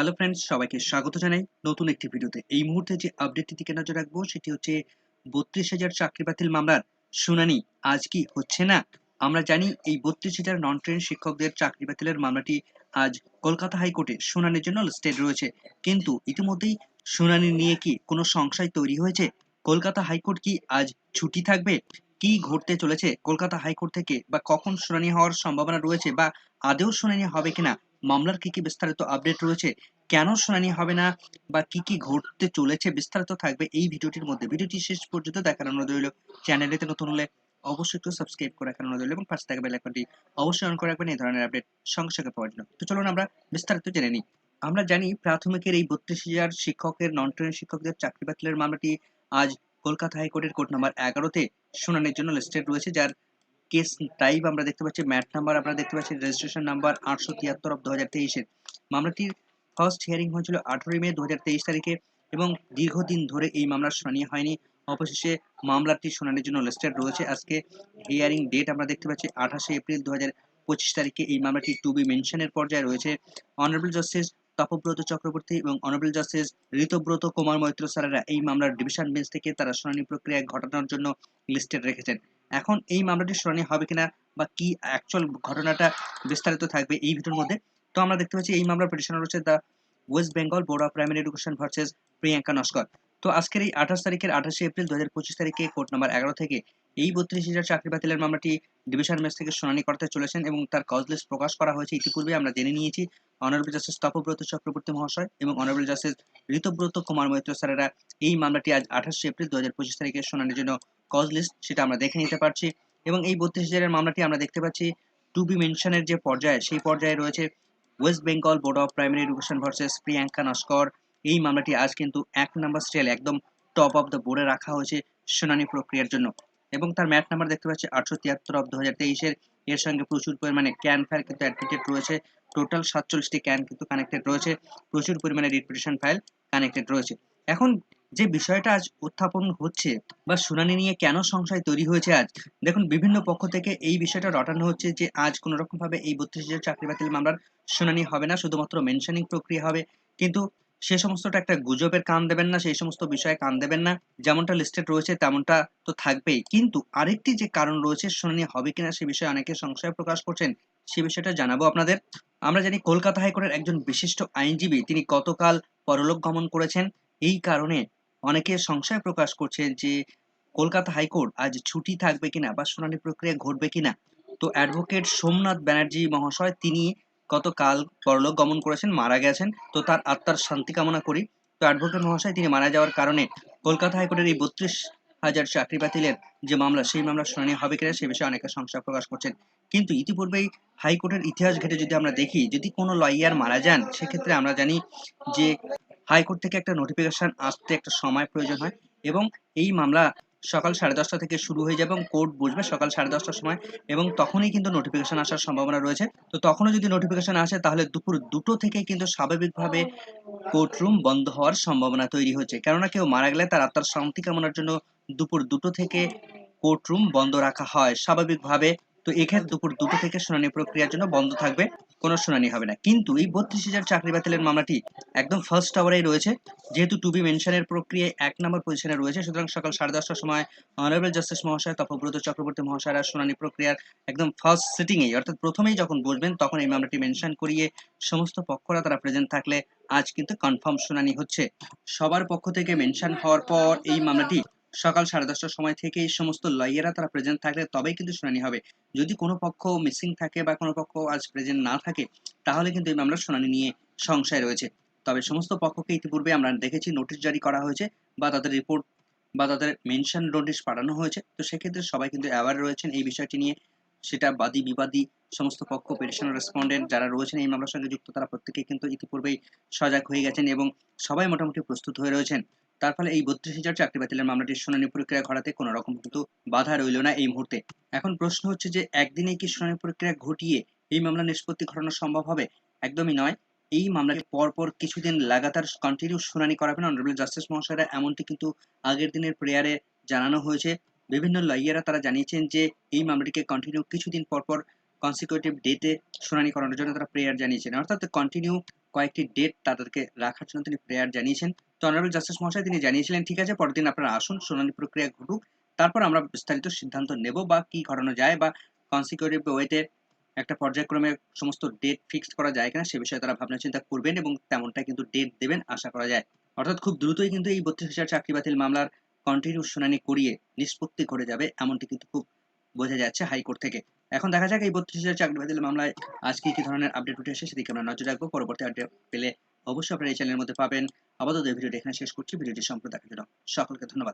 Hello friends সবাইকে স্বাগত জানাই নতুন একটি ভিডিওতে। এই মুহূর্তে যে আপডেটটি দিকে নজর রাখব, সেটি হচ্ছে বত্রিশ হাজার চাকরি বাতিল মামলার শুনানি। আজ কি হচ্ছে না? আমরা জানি এই বত্রিশ হাজার নন ট্রেন শিক্ষকদের চাকরি বাতিলের মামলাটি আজ কলকাতা হাইকোর্টে শুনানির জন্য লিস্টেড রয়েছে। কিন্তু ইতিমধ্যেই শুনানি নিয়ে কি কোনো সংশয় তৈরি হয়েছে? কলকাতা হাইকোর্ট কি আজ ছুটি থাকবে? কি ঘটতে চলেছে? কলকাতা হাইকোর্ট থেকে বা কখন শুনানি হওয়ার সম্ভাবনা রয়েছে বা আদেও শুনানি হবে কিনা? মামলার কি কি বিস্তারিত আপডেট রয়েছে, কেন শুনানি হবে না, বা কি কি ঘটতে চলেছে, বিস্তারিত থাকবে এই ভিডিওটির মধ্যে। ভিডিওটি শেষ পর্যন্ত দেখার অনুরোধ রইল। চ্যানেলেতে নতুন হলে অবশ্যই একটু সাবস্ক্রাইব করে রাখার অনুরোধ রইল এবং পাশে থাকা বেল আইকনটি অবশ্যই অন করে রাখবেন, এই ধরনের আপডেট সঙ্গে সঙ্গে পাওয়ার জন্য। তো চলুন আমরা বিস্তারিত জেনে নিই। আমরা জানি প্রাথমিকের এই বত্রিশ হাজার শিক্ষকের নন ট্রেন শিক্ষকদের চাকরি বাতিলের মামলাটি আজ কলকাতা হাইকোর্টের কোর্ট নাম্বার এগারোতে শুনানির জন্য লিস্টেড রয়েছে, যার কেস টাইপ আমরা দেখতে পাচ্ছি ম্যাট নাম্বার আমরা দেখতে পাচ্ছি রেজিস্ট্রেশন নাম্বার আটশো তিয়াত্তর অফ দু হাজার তেইশের। মামলাটির ফার্স্ট হিয়ারিং হয়েছিল আঠেরোই মে দু হাজার তেইশ তারিখে এবং দীর্ঘদিন ধরে এই মামলার শুনানি হয়নি। অবশেষে মামলাটি শুনানির জন্য লিস্টেড রয়েছে। আজকে হিয়ারিং ডেট আমরা দেখতে পাচ্ছি, আঠাশে এপ্রিল দু পঁচিশ তারিখে এই মামলাটি টু বি মেনশনের পর্যায়ে রয়েছে। অনারেবল জাস্টিস তপব্রত চক্রবর্তী এবং অনারেবল জাস্টিস ঋতব্রত কুমার মৈত্র স্যারেরা এই মামলার ডিভিশন বেঞ্চ থেকে তারা শুনানি প্রক্রিয়া ঘটানোর জন্য লিস্টেড রেখেছেন। এখন এই মামলাটি শুনানি হবে কিনা বা কি অ্যাকচুয়াল ঘটনাটা বিস্তারিত থাকবে এই ভিডিওর মধ্যে। তো আমরা দেখতে পাচ্ছি এই মামলার পিটিশনার রয়েছে the West Bengal board of primary education versus Priyanka Naskar তো আজকের এই আঠাশ তারিখের আঠাশে এপ্রিল দু হাজার পঁচিশ তারিখে কোর্ট নাম্বার এগারো থেকে এই বত্রিশ হাজার চাকরি বাতিলের মামলাটি ডিভিশন বেঞ্চ থেকে শুনানি করতে চলেছেন এবং তার কজ লিস্ট প্রকাশ করা হয়েছে ইতিপূর্বে আমরা জেনে নিয়েছি। অনারেবল জাস্টিস তপব্রত চক্রবর্তী মহাশয় এবং অনারেবল জাস্টিস ঋতব্রত কুমার মৈত্র স্যারেরা এই মামলাটি আজ আঠাশে এপ্রিল দু হাজার পঁচিশ তারিখে শুনানির জন্য কজ লিস্ট সেটা আমরা দেখে নিতে পারছি এবং এই বত্রিশ হাজারের মামলাটি আমরা দেখতে পাচ্ছি টু বি মেনশনের যে পর্যায়ে, সেই পর্যায়ে রয়েছে West Bengal board of primary education versus Priyanka Naskar এই মামলাটি আজ কিন্তু এক নম্বর স্টেল একদম টপ অফ দ্য বোর্ডে রাখা হয়েছে শুনানি প্রক্রিয়ার জন্য। এবং তার ম্যাট নাম্বার দেখতে পাচ্ছি আটশো তিয়াত্তর তেইশের। এর সঙ্গে প্রচুর পরিমাণে ক্যান ফাইল কিন্তু অ্যাডমিটেড রয়েছে। টোটাল সাতচল্লিশটি ক্যান কিন্তু কানেক্টেড রয়েছে। প্রচুর পরিমাণে রিপিটেশন ফাইল কানেক্টেড রয়েছে। এখন যে বিষয়টা আজ উত্থাপন হচ্ছে বা শুনানি নিয়ে কেন সংশয় তৈরি হয়েছে আজ, দেখুন, বিভিন্ন পক্ষ থেকে এই বিষয়টা রটানো হচ্ছে যে আজ কোনো রকম ভাবে এই বত্রিশ হাজার চাকরি বাতিল মামলার শুনানি হবে না, শুধুমাত্র মেনশনিং প্রক্রিয়া হবে। কিন্তু সে সমস্তটা একটা গুজবের কান দেবেন না, সেই সমস্ত বিষয়ে কান দেবেন না। যেমনটা লিস্টেড রয়েছে, তেমনটা তো থাকবেই। কিন্তু আরেকটি যে কারণ রয়েছে, শুনানি হবে কিনা সে বিষয়ে অনেকে সংশয় প্রকাশ করছেন, সে বিষয়টা জানাব আপনাদের। আমরা জানি কলকাতা হাইকোর্টের একজন বিশিষ্ট আইনজীবী, তিনি গতকাল পরলোক গমন করেছেন। এই কারণে অনেকে সংশয় প্রকাশ করছে যে কলকাতা হাইকোর্ট আজ ছুটি থাকবে কিনা বা শুনানি প্রক্রিয়া ঘটবে কিনা। তো অ্যাডভোকেট সোমনাথ ব্যানার্জি মহাশয়, তিনি গতকাল পরলোক গমন করেছেন, মারা গেছেন। তো তার আত্মার শান্তি কামনা করি। তো অ্যাডভোকেট মহাশয়, তিনি মারা যাওয়ার কারণে কলকাতা হাইকোর্টের এই বত্রিশ হাজার চাকরি বাতিলের যে মামলা, সেই মামলা শুনানি হবে কিনা, সে বিষয়ে অনেকে সংশয় প্রকাশ করছেন। কিন্তু ইতিপূর্বেই হাইকোর্টের ইতিহাস ঘেটে যদি আমরা দেখি, যদি কোনো লয়ার মারা যান, সেক্ষেত্রে আমরা জানি যে হাইকোর্ট থেকে একটা নোটিফিকেশন আসতে একটা সময় প্রয়োজন হয় এবং এই মামলা সকাল সাড়ে দশটা থেকে শুরু হয়ে যাবে এবং কোর্ট বসবে সকাল সাড়ে দশটার সময় এবং তখনই কিন্তু নোটিফিকেশন আসার সম্ভাবনা রয়েছে। তো তখনও যদি নোটিফিকেশন আসে, তাহলে দুপুর দুটো থেকে কিন্তু স্বাভাবিকভাবে কোর্ট রুম বন্ধ হওয়ার সম্ভাবনা তৈরি হচ্ছে। কেননা কেউ মারা গেলে তার আত্মার শান্তি কামনার জন্য দুপুর দুটো থেকে কোর্ট রুম বন্ধ রাখা হয় স্বাভাবিকভাবে। তো এক্ষেত্রে দুপুর দুটো থেকে শুনানি প্রক্রিয়ার জন্য বন্ধ থাকবে। কোনো শুনানি হবে না। কিন্তু এই বত্রিশ হাজার চাকরি বাতিলের মামলাটি একদম ফার্স্ট আওয়ারেই রয়েছে। যেহেতু টু বি মেনশনের প্রক্রিয়ায় এক নম্বর পজিশনে রয়েছে, সুতরাং সকাল সাড়ে দশটার সময় অনারেবল জাস্টিস মহাশয়, তপব্রত চক্রবর্তী মহাশয়রা শুনানি প্রক্রিয়ার একদম ফার্স্ট সিটিংয়েই অর্থাৎ প্রথমেই যখন বসবেন, তখন এই মামলাটি মেনশন করিয়ে সমস্ত পক্ষরা তারা প্রেজেন্ট থাকলে আজ কিন্তু কনফার্ম শুনানি হচ্ছে। সবার পক্ষ থেকে মেনশন হওয়ার পর এই মামলাটি সকাল সাড়ে দশটার সময় থেকে এই সমস্ত লয়াররা তারা প্রেজেন্ট থাকলে তবেই কিন্তু শুনানি হবে। যদি কোনো পক্ষ মিসিং থাকে বা কোনো পক্ষ আজ প্রেজেন্ট না থাকে, তাহলে কিন্তু এই মামলার শুনানি নিয়ে সংশয় রয়েছে। তবে সমস্ত পক্ষকে ইতিপূর্বে আমরা দেখেছি নোটিশ জারি করা হয়েছে বা তাদের রিপোর্ট বা তাদের মেনশন নোটিশ পাঠানো হয়েছে। তো সেক্ষেত্রে সবাই কিন্তু অ্যাওয়ার রয়েছেন এই বিষয়টি নিয়ে। সেটা বাদী, বিবাদী, সমস্ত পক্ষ পেটিশনার রেসপন্ডেন্ট যারা রয়েছেন এই মামলার সঙ্গে যুক্ত, তারা প্রত্যেকেই কিন্তু ইতিপূর্বেই সজাগ হয়ে গেছেন এবং সবাই মোটামুটি প্রস্তুত হয়ে রয়েছেন। তার ফলে এই বত্রিশ হাজার চাকরি বাতিলের মামলাটির শুনানি প্রক্রিয়া ঘটাতে কোনো রকম কিন্তু বাধা রইল না এই মুহূর্তে। এখন প্রশ্ন হচ্ছে যে একদিনে কি শুনানি প্রক্রিয়া ঘটিয়ে এই মামলা নিষ্পত্তি ঘটানো সম্ভব হবে? একদমই নয়। এই মামলাটি পরপর কিছুদিন লাগাতার কন্টিনিউ শুনানি করাবেন অনারেবল জাস্টিস মহাশয়রা। এমনটি কিন্তু আগের দিনের প্রেয়ারে জানানো হয়েছে। বিভিন্ন লয়াররা তারা জানিয়েছেন যে, এই মামলাটিকে কন্টিনিউ কিছুদিন পরপর কনসিকিউটিভ ডেটে শুনানি করানোর জন্য তারা প্রেয়ার জানিয়েছেন। অর্থাৎ কন্টিনিউ কয়েকটি ডেট তাদেরকে রাখার জন্য তিনি প্রেয়ার জানিয়েছেন। তো অনারেবল জাস্টিস মহাশয়, তিনি জানিয়েছিলেন, ঠিক আছে, পরের দিন আপনারা আসুন, শুনানি প্রক্রিয়া ঘটুক, তারপর আমরা বিস্তারিত সিদ্ধান্ত নেব বা কি ঘটানো যায় বা কনসিকিউটিভ ওয়েতে একটা পর্যায়ক্রমে সমস্ত ডেট ফিক্সড করা যায় কিনা, সে বিষয়ে তারা ভাবনা চিন্তা করবেন এবং তেমনটা কিন্তু ডেট দেবেন, আশা করা যায়। অর্থাৎ খুব দ্রুতই কিন্তু এই বত্রিশ হাজার চাকরি বাতিল মামলার কন্টিনিউ শুনানি করিয়ে নিষ্পত্তি ঘটে যাবে, এমনটি কিন্তু খুব বোঝা যাচ্ছে হাইকোর্ট থেকে। এখন দেখা যাক এই বত্রিশ হাজার চাকরি বাতিল মামলায় আজকে কি ধরনের আপডেট উঠে আসে সেদিকে আমরা নজর রাখব। পরবর্তী আপডেট পেলে অবশ্যই আপনারা এই চ্যানেলের মধ্যে পাবেন। আপাতত এই ভিডিওটি এখানে শেষ করছি। ভিডিওটি জন্য সকলকে ধন্যবাদ।